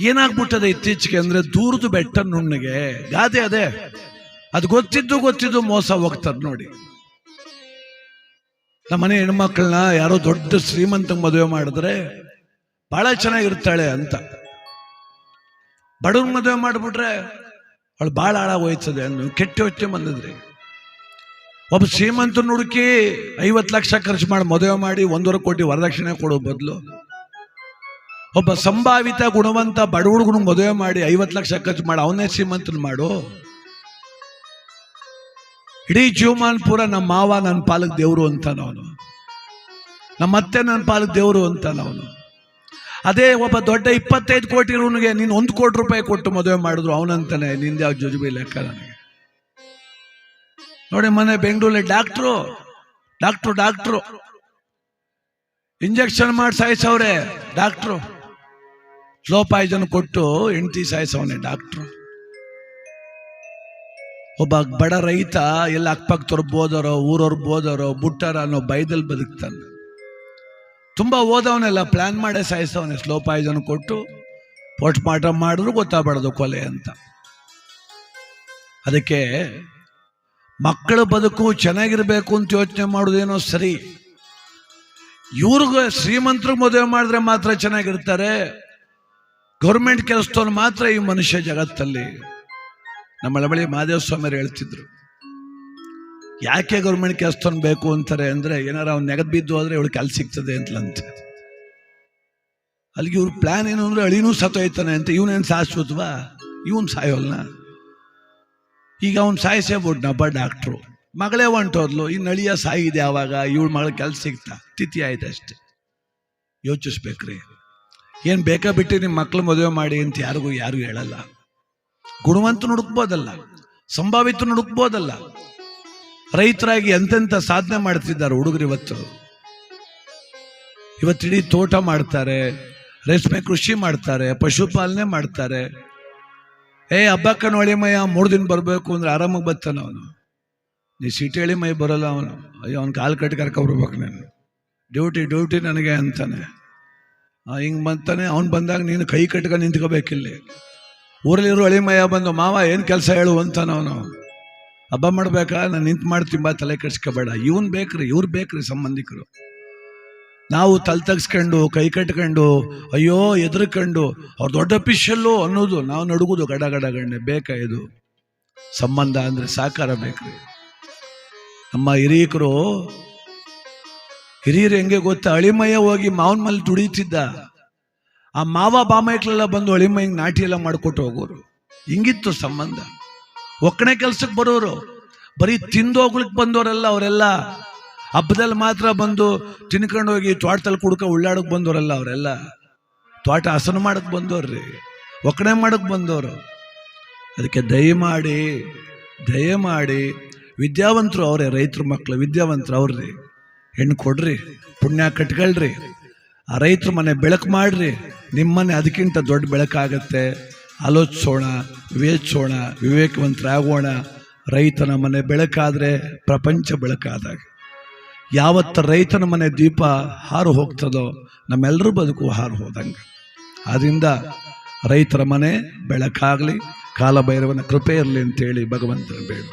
ಏನಾಗ್ಬಿಟ್ಟದೆ ಇತ್ತೀಚೆಗೆ ಅಂದ್ರೆ ದೂರದು ಬೆಟ್ಟ ನುಣ್ಣಗೆ? ಗಾದೆ ಅದೇ. ಅದು ಗೊತ್ತಿದ್ದು ಗೊತ್ತಿದ್ದು ಮೋಸ ಹೋಗ್ತಾರೆ ನೋಡಿ. ನಮ್ಮ ಮನೆ ಹೆಣ್ಮಕ್ಳನ್ನ ಯಾರೋ ದೊಡ್ಡ ಶ್ರೀಮಂತ ಮದುವೆ ಮಾಡಿದ್ರೆ ಬಹಳ ಚೆನ್ನಾಗಿರ್ತಾಳೆ ಅಂತ. ಬಡವ್ರ ಮದುವೆ ಮಾಡಿಬಿಟ್ರೆ ಅವಳು ಭಾಳ ಹಾಳಾಗೋಯ್ತದೆ ಅನ್ನು ಕೆಟ್ಟ ಯೋಚನೆ ಬಂದಿದ್ರಿ. ಒಬ್ಬ ಶ್ರೀಮಂತನ ಹುಡುಕಿ ಐವತ್ತು ಲಕ್ಷ ಖರ್ಚು ಮಾಡಿ ಮದುವೆ ಮಾಡಿ ಒಂದೂವರೆ ಕೋಟಿ ವರದಕ್ಷಿಣೆ ಕೊಡೋ ಬದಲು ಒಬ್ಬ ಸಂಭಾವಿತ ಗುಣವಂತ ಬಡ ಹುಡುಗನ ಮದುವೆ ಮಾಡಿ ಐವತ್ತು ಲಕ್ಷ ಖರ್ಚು ಮಾಡಿ, ಅವನೇ ಶ್ರೀಮಂತನ ಮಾಡು. ಇಡೀ ಜೀವಮಾನ್ ಪೂರ ನಮ್ಮ ಮಾವ ನನ್ನ ಪಾಲಕ್ ದೇವರು ಅಂತ ಅವನು. ನಮ್ಮ ಅತ್ತೆ ನನ್ನ ಪಾಲಕ್ ದೇವರು ಅಂತ ಅವನು. ಅದೇ ಒಬ್ಬ ದೊಡ್ಡ ಇಪ್ಪತ್ತೈದು ಕೋಟಿ ಇರೋನಿಗೆ ನೀನು ಒಂದು ಕೋಟಿ ರೂಪಾಯಿ ಕೊಟ್ಟು ಮದುವೆ ಮಾಡಿದ್ರು ಅವನಂತಾನೆ, ನಿಂದ ಯಾವ ಜುಜುಬಿ ಲೆಕ್ಕ ನನಗೆ? ನೋಡಿ ಮನೆ ಬೆಂಗಳೂರಲ್ಲಿ ಡಾಕ್ಟ್ರು ಡಾಕ್ಟ್ರು ಡಾಕ್ಟ್ರು. ಇಂಜೆಕ್ಷನ್ ಮಾಡಿ ಸಾಯಿಸವ್ರೆ, ಡಾಕ್ಟ್ರು. ಸ್ಲೋ ಪಾಯ್ಸನ್ ಕೊಟ್ಟು ಹೆಂಡತಿ ಸಾಯಿಸವನೆ ಡಾಕ್ಟ್ರು. ಒಬ್ಬ ಬಡ ರೈತ ಎಲ್ಲ ಅಕ್ಕಪಕ್ಕ ಬೋದರೋ ಊರವ್ರು ಬೋದರೋ, ಬುಟ್ಟಾರ ಅನ್ನೋ ಭಯದಲ್ಲಿ ಬದುಕ್ತಾನೆ. ತುಂಬ ಓದವನೆಲ್ಲ ಪ್ಲಾನ್ ಮಾಡೇ ಸಾಯಿಸವನೆ ಸ್ಲೋ ಪಾಯ್ಸನ್ ಕೊಟ್ಟು. ಪೋಸ್ಟ್ ಮಾರ್ಟಮ್ ಮಾಡಿದ್ರು ಗೊತ್ತಾಗಬಾರ್ದು ಕೊಲೆ ಅಂತ. ಅದಕ್ಕೆ ಮಕ್ಕಳ ಬದುಕು ಚೆನ್ನಾಗಿರಬೇಕು ಅಂತ ಯೋಚನೆ ಮಾಡೋದೇನೋ ಸರಿ. ಇವ್ರಿಗೂ ಶ್ರೀಮಂತರು ಮದುವೆ ಮಾಡಿದ್ರೆ ಮಾತ್ರ ಚೆನ್ನಾಗಿರ್ತಾರೆ. ಗೌರ್ಮೆಂಟ್ ಕೆಲಸದವ್ರು ಮಾತ್ರ ಈ ಮನುಷ್ಯ ಜಗತ್ತಲ್ಲಿ. ನಮ್ಮ ಬಳಿ ಮಹಾದೇವ ಸ್ವಾಮಿಯರು ಹೇಳ್ತಿದ್ರು. ಯಾಕೆ ಗೌರ್ಮೆಂಟ್ ಕೆಲಸದವ್ನು ಬೇಕು ಅಂತಾರೆ ಅಂದ್ರೆ, ಏನಾರ ಅವ್ನು ನೆಗದ್ ಬಿದ್ದು ಹೋದ್ರೆ ಇವಳು ಕೆಲಸ ಸಿಗ್ತದೆ ಅಂತಲಂತ. ಅಲ್ಲಿಗೆ ಇವ್ರ ಪ್ಲಾನ್ ಏನು ಅಂದ್ರೆ ಅಳಿನೂ ಸತ್ತೋಯ್ತಾನೆ ಅಂತ ಇವನೇನು ಶಾಶ್ವತವಾ? ಇವನ್ ಸಾಯೋಲ್ನ? ಈಗ ಅವ್ನು ನಬ್ಬ ಡಾಕ್ಟ್ರು. ಮಗಳೇ ಹೊಂಟೋದ್ಲು ಇನ್ನು ಅಳಿಯ ಸಾಯಿದೆ ಆವಾಗ, ಇವಳು ಮಗಳ ಕೆಲಸ ಸಿಗ್ತಾ, ತಿಥಿ ಆಯ್ತು ಅಷ್ಟೇ ಯೋಚಿಸ್ಬೇಕ್ರಿ. ಏನು ಬೇಕಾ ಬಿಟ್ಟು ನಿಮ್ಮ ಮಕ್ಳು ಮದುವೆ ಮಾಡಿ ಅಂತ ಯಾರಿಗೂ ಯಾರಿಗೂ ಹೇಳಲ್ಲ. ಗುಣವಂತ ನುಡುಕ್ಬೋದಲ್ಲ ಸಂಭಾವಿತ ನುಡುಕ್ಬೋದಲ್ಲ ರೈತರಾಗಿ ಎಂತೆಂಥ ಸಾಧನೆ ಮಾಡ್ತಿದ್ದಾರೆ ಹುಡುಗರು ಇವತ್ತು. ಇವತ್ತಿಡೀ ತೋಟ ಮಾಡ್ತಾರೆ, ರೇಷ್ಮೆ ಕೃಷಿ ಮಾಡ್ತಾರೆ, ಪಶುಪಾಲನೆ ಮಾಡ್ತಾರೆ. ಏ ಹಬ್ಬಕ್ಕ ಮಯ್ಯ, ಮೂರು ದಿನ ಬರಬೇಕು ಅಂದ್ರೆ ಆರಾಮಾಗಿ ಬರ್ತಾನೆ ಅವನು. ನೀ ಸಿಟಿ ಹೇಳಿ ಮೈ ಬರೋಲ್ಲ ಅವನು. ಅಯ್ಯೋ, ಅವ್ನು ಕಾಲು ಕಟ್ಟಿ ಕರ್ಕೊಬರ್ಬೇಕು ನಾನು. ಡ್ಯೂಟಿ ಡ್ಯೂಟಿ ನನಗೆ ಅಂತಾನೆ. ಹಿಂಗೆ ಬಂತಾನೆ, ಅವ್ನು ಬಂದಾಗ ನೀನು ಕೈ ಕಟ್ಕೊಂಡು ನಿಂತ್ಕೋಬೇಕಿಲ್ಲಿ. ಊರಲ್ಲಿರೋ ಅಳಿಮಯ್ಯ ಬಂದು, ಮಾವ, ಏನು ಕೆಲಸ ಹೇಳು, ಅಂತಾನ ಅವನು. ಹಬ್ಬ ಮಾಡ್ಬೇಕಾ? ನಾನು ನಿಂತು ಮಾಡ್ತೀನಿ, ಬಾ, ತಲೆ ಕೆಡ್ಸ್ಕೋಬೇಡ. ಇವನ್ ಬೇಕ್ರಿ, ಇವ್ರು ಬೇಕ್ರಿ ಸಂಬಂಧಿಕರು. ನಾವು ತಲೆ ತಗ್ಸ್ಕೊಂಡು ಕೈ ಕಟ್ಕೊಂಡು, ಅಯ್ಯೋ, ಎದುರ್ಕೊಂಡು, ಅವ್ರು ದೊಡ್ಡ ಪಿಶಲ್ಲು ಅನ್ನೋದು ನಾವು ನಡುಗುದು ಗಡ ಗಡ ಗಂಡೆ, ಬೇಕಾ ಇದು. ಸಂಬಂಧ ಅಂದ್ರೆ ಸಾಕಾರ ಬೇಕ್ರಿ. ನಮ್ಮ ಹಿರಿಯಕರು ಹಿರಿಯರು ಹೆಂಗೆ ಗೊತ್ತಾ? ಅಳಿಮಯ್ಯ ಹೋಗಿ ಮಾವನ ಮೇಲೆ ದುಡಿತಿದ್ದ ಆ ಮಾವ ಬಾಮೈಕ್ಳೆಲ್ಲ ಬಂದು ಅಳಿಮಯ್ಯಂಗೆ ನಾಟಿ ಎಲ್ಲ ಮಾಡ್ಕೊಟ್ಟು ಹೋಗೋರು. ಹಿಂಗಿತ್ತು ಸಂಬಂಧ. ಒಕ್ಕಣೆ ಕೆಲ್ಸಕ್ಕೆ ಬರೋರು. ಬರೀ ತಿಂದು ಹೋಗ್ಲಿಕ್ಕೆ ಬಂದವರೆಲ್ಲ ಅವರೆಲ್ಲ ಹಬ್ಬದಲ್ಲಿ ಮಾತ್ರ ಬಂದು ತಿನ್ಕೊಂಡು ಹೋಗಿ ತೋಟದಲ್ಲಿ ಕುಡ್ಕ ಉಳ್ಳಾಡಕ್ಕೆ ಬಂದವರಲ್ಲ ಅವರೆಲ್ಲ. ತೋಟ ಹಸನು ಮಾಡಕ್ ಬಂದವ್ರಿ ಒಕ್ಕಣೆ ಮಾಡಕ್ಕೆ ಬಂದವರು ಅದಕ್ಕೆ ದಯಮಾಡಿ ದಯಮಾಡಿ ವಿದ್ಯಾವಂತರು ಅವರೇ, ರೈತರ ಮಕ್ಕಳು ವಿದ್ಯಾವಂತರು ಅವ್ರಿ ಹೆಣ್ಣು ಕೊಡ್ರಿ, ಪುಣ್ಯ ಕಟ್ಕೊಳ್ರಿ. ಆ ರೈತರ ಮನೆ ಬೆಳಕು ಮಾಡ್ರಿ. ನಿಮ್ಮನೆ ಅದಕ್ಕಿಂತ ದೊಡ್ಡ ಬೆಳಕಾಗತ್ತೆ ಆಲೋಚಿಸೋಣ, ವಿವೇಚಿಸೋಣ, ವಿವೇಕವಂತರಾಗೋಣ. ರೈತನ ಮನೆ ಬೆಳಕಾದರೆ ಪ್ರಪಂಚ ಬೆಳಕಾದಾಗ. ಯಾವತ್ತ ರೈತನ ಮನೆ ದೀಪ ಹಾರು ಹೋಗ್ತದೋ ನಮ್ಮೆಲ್ಲರೂ ಬದುಕು ಹಾರು ಹೋದಂಗೆ. ಆದ್ದರಿಂದ ರೈತರ ಮನೆ ಬೆಳಕಾಗಲಿ. ಕಾಲಭೈರವನ ಕೃಪೆ ಇರಲಿ ಅಂತೇಳಿ ಭಗವಂತನ ಬೇಡ.